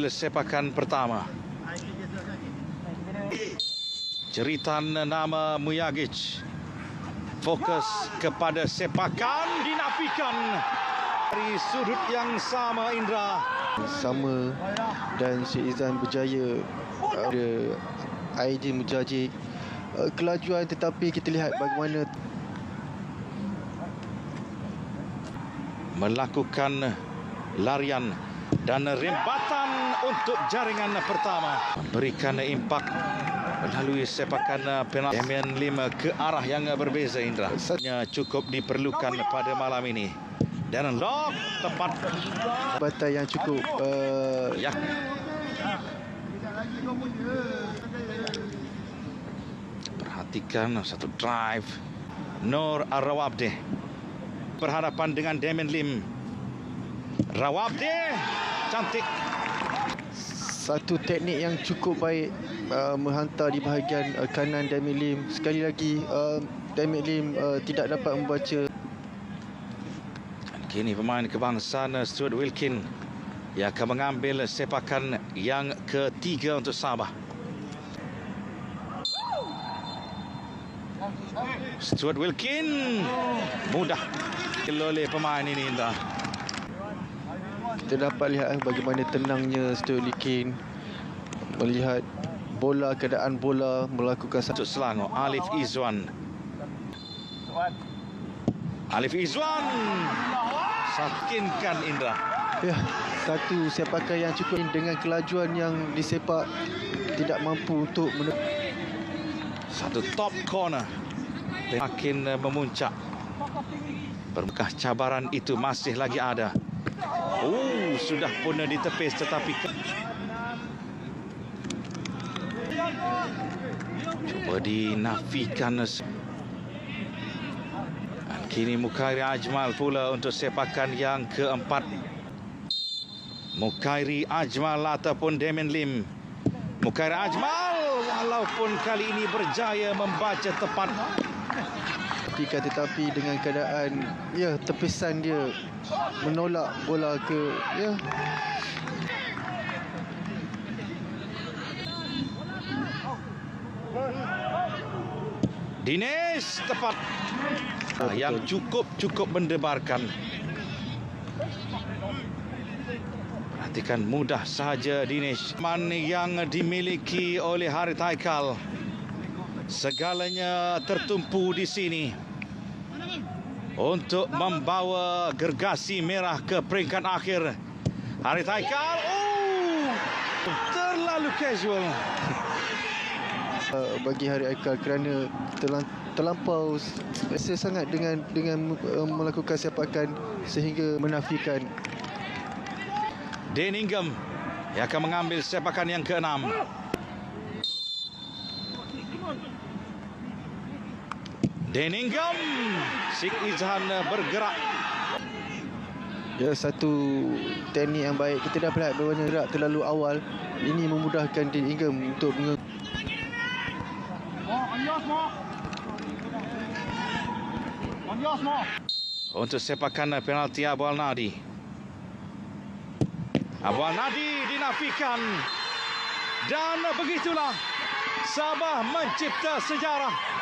sepakan pertama. Jeritan nama Muyagic fokus kepada sepakan dinafikan dari sudut yang sama Indra. sama dan Syed Izan berjaya uh, ada Aidin Mujajik uh, kelajuan tetapi kita lihat bagaimana melakukan larian dan rembatan untuk jaringan pertama. Berikan impak melalui sepakan penalti. Damian Lim ke arah yang berbeza Indra. Hanya cukup diperlukan pada malam ini. Dan lock tepat. Batai yang cukup uh, ya. Perhatikan satu drive. Nur Arawabde berhadapan dengan Damian Lim. Rawabde cantik satu teknik yang cukup baik uh, menghantar di bahagian uh, kanan Dami Lim sekali lagi uh, Dami Lim uh, tidak dapat membaca Dan kini pemain kebangsaan Stuart Wilkin yang akan mengambil sepakan yang ketiga untuk Sabah. Stuart Wilkin mudah oleh pemain ini Indra. Kita dapat lihat eh, bagaimana tenangnya Stuart Likin melihat bola keadaan bola melakukan satu Selangor Alif Izwan. Alif Izwan sakinkan Indra. Ya, satu sepakan yang cukup dengan kelajuan yang disepak tidak mampu untuk Satu top corner makin memuncak. Berkah cabaran itu masih lagi ada. Oh, sudah pun ditepis tetapi cuba dinafikan. Dan kini Mukairi Ajmal pula untuk sepakan yang keempat. Mukairi Ajmal ataupun Damian Lim. Mukairi Ajmal walaupun kali ini berjaya membaca tepat Ketika tetapi dengan keadaan ya tepisan dia menolak bola ke ya Dinesh tepat Ah, yang cukup-cukup mendebarkan. Perhatikan mudah sahaja Dinesh. Man yang dimiliki oleh Harith Haikal. Segalanya tertumpu di sini. Untuk membawa gergasi merah ke peringkat akhir. Harith Haikal. Oh! Terlalu casual. uh, bagi Hari Aikal kerana terlampau biasa sangat dengan dengan uh, melakukan sepakan sehingga menafikan Deningham yang akan mengambil sepakan yang keenam. Deningham, Sik Izhan bergerak. ya satu teknik yang baik kita dah lihat bagaimana gerak terlalu awal ini memudahkan Dean Ingham untuk menge- Untuk sepakan penalti Abu Al-Nadi. Abu Al-Nadi dinafikan. Dan begitulah Sabah mencipta sejarah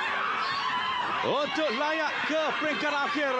untuk layak ke peringkat akhir